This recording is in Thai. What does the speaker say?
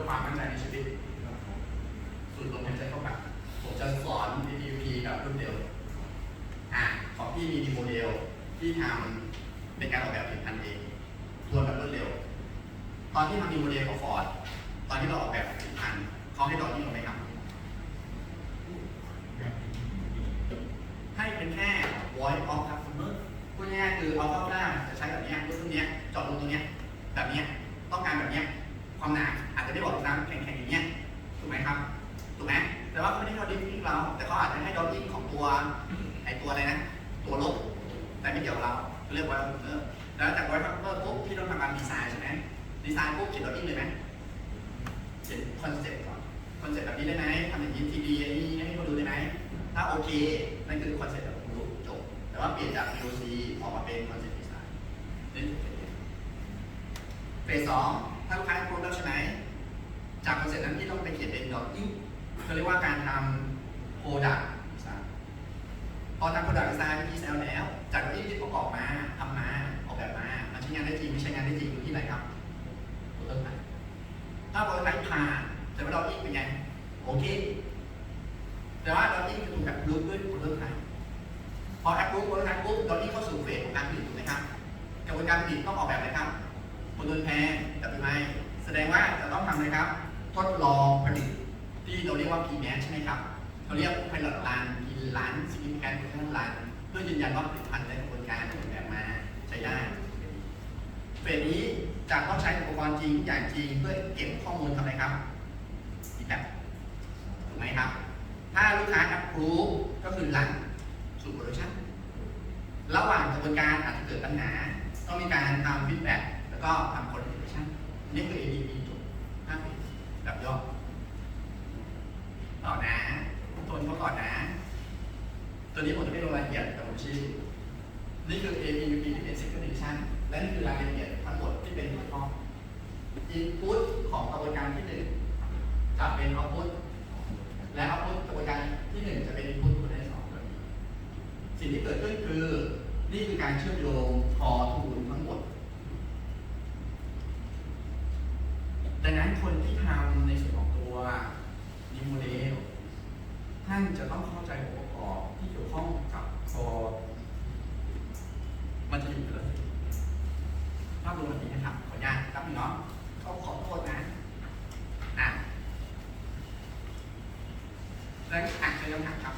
พื่อความมั่นใจในชีวิตสูดลมหายใจเข้าไปผมจะสอน DDP กับรุ่นเดียวอะของพี่มีดีโมเดลที่ทำในการออกแบบผลิตภัณฑ์เองรวมแบบรวดเร็ว ตอนที่ทำดีโมเดลของฟอร์ดตอนที่เราออกแบบผลิตภัณฑ์เขาให้ดอกยิ่งเราไหมครับ ให้เป็นแค่ voice of customer พูดง่ายๆคือเอาเข้าหน้าจะใช้แบบเนี้ยรุ่นเนี้ยเจาะรูตรงเนี้ยแบบเนี้ยต้องการแบบเนี้ย ความหนาอาจจะไม่บอกน้ำแข็งๆอย่างเงี้ยถูกไหมครับถูกไหมแต่ว่าเขาไม่ได้ดอยิ่งเรา แต่เขาอาจจะให้ดอยิ่งของตัวไอตัวอะไรนะตัวลบแต่ไม่เกี่ยวกับเราเรียกว่าเออแล้วจาก voice of customer ปุ๊บพี่ต้องทำการดีไซน์ใช่ไหมดีไซน์ปุ๊บเขียนดอยิ่งเลยไหมเขียนคอนเซ็ปต์ก่อนคอนเซ็ปต์แบบนี้ได้ไหมทำอย่างนี้ทีดีอย่างนี้ให้เขาดูได้ไหมถ้าโอเคนั่นคือคอนเซ็ปต์แบบรู้จบแต่ว่าเปลี่ยนจาก POC ออกมาเป็นคอนเซ็ปต์ดีไซน์นี่เฟสสองถ้าลูกค้า โปรดักใช่ไหม จากคอนเซ็ปต์นั้นที่ต้องไปเขียนเป็นดอกยิ่งเขาเรียกว่าการทำโปรดักต์พอทำโปรดักต์ดีไซน์ที่แซวแล้ว จากที่ที่ประกอบมาทำมาออกแบบมามันใช้งานได้จริงไม่ใช้งานได้จริงอยู่ที่ไหนครับโปรโตไทป์ถ้าโปรโตไทป์ผ่านแต่ว่าดอกยิ่งเป็นไงโอเคแต่ว่าดอลลี่ถูกแอปรูปด้วยโปรโตไทป์พอแอปรูปโปรโตไทป์ปุ๊บดอลลี่เข้าสู่เฟสของการผลิตถูกไหมครับกระบวนการผลิตต้องออกแบบอะไรครับบนต้นแพงแต่เป็นไงแสดงว่า จะต้องทำอะไรครับ ทดลองผลิตที่เราเรียกว่า PMAT ใช่ไหมครับเขาเรียก Pilot Run P Run Significant Production Run เพื่อยืนยันว่าผลิตภัณฑ์ในกระบวนการที่ออกแบบมาใช้ได้เฟสนี้จะต้องใช้อุปกรณ์จริงอย่างจริงเพื่อเก็บข้อมูลทำอะไรครับอีแบบถูกไหมครับ ถ้าลูกค้า approve ก็คือรันสู่โปรดักชั่นระหว่างกระบวนการอาจจะเกิดปัญหา ต้องมีการทำ feedback แล้วก็ทำ coordination นี่คือ ADP จบ5 ปีแบย่อต่อนะทวนเขาก่อนนะ ตัวนี้ผมจะไม่ลงรายละเอียดแต่ผมชี้นี่คือ APUP ที่เป็น second edition และนี่คือรายละเอียดทั้งหมดที่เป็นหัวข้อ input ของกระบวนการที่หนึ่งจะเป็น output และ output กระบวนการที่หนึ่งจะเป็น input กระบวนการที่สองสิ่งที่เกิดขึ้นคือ นี่คือการเชื่อมโยงคอทูลทั้งหมด ดังนั้นคนที่ทำในส่วนของตัวนิโมเดลท่านจะต้องเข้าใจองค์ประกอบที่เกี่ยวข้องกับคอมันจะอยู่เลยภาพรวมแบบนี้นะครับ ขออนุญาตครับพี่น้องก็ขอโทษนะอะแล้วอ่านเป็นคำถามครับ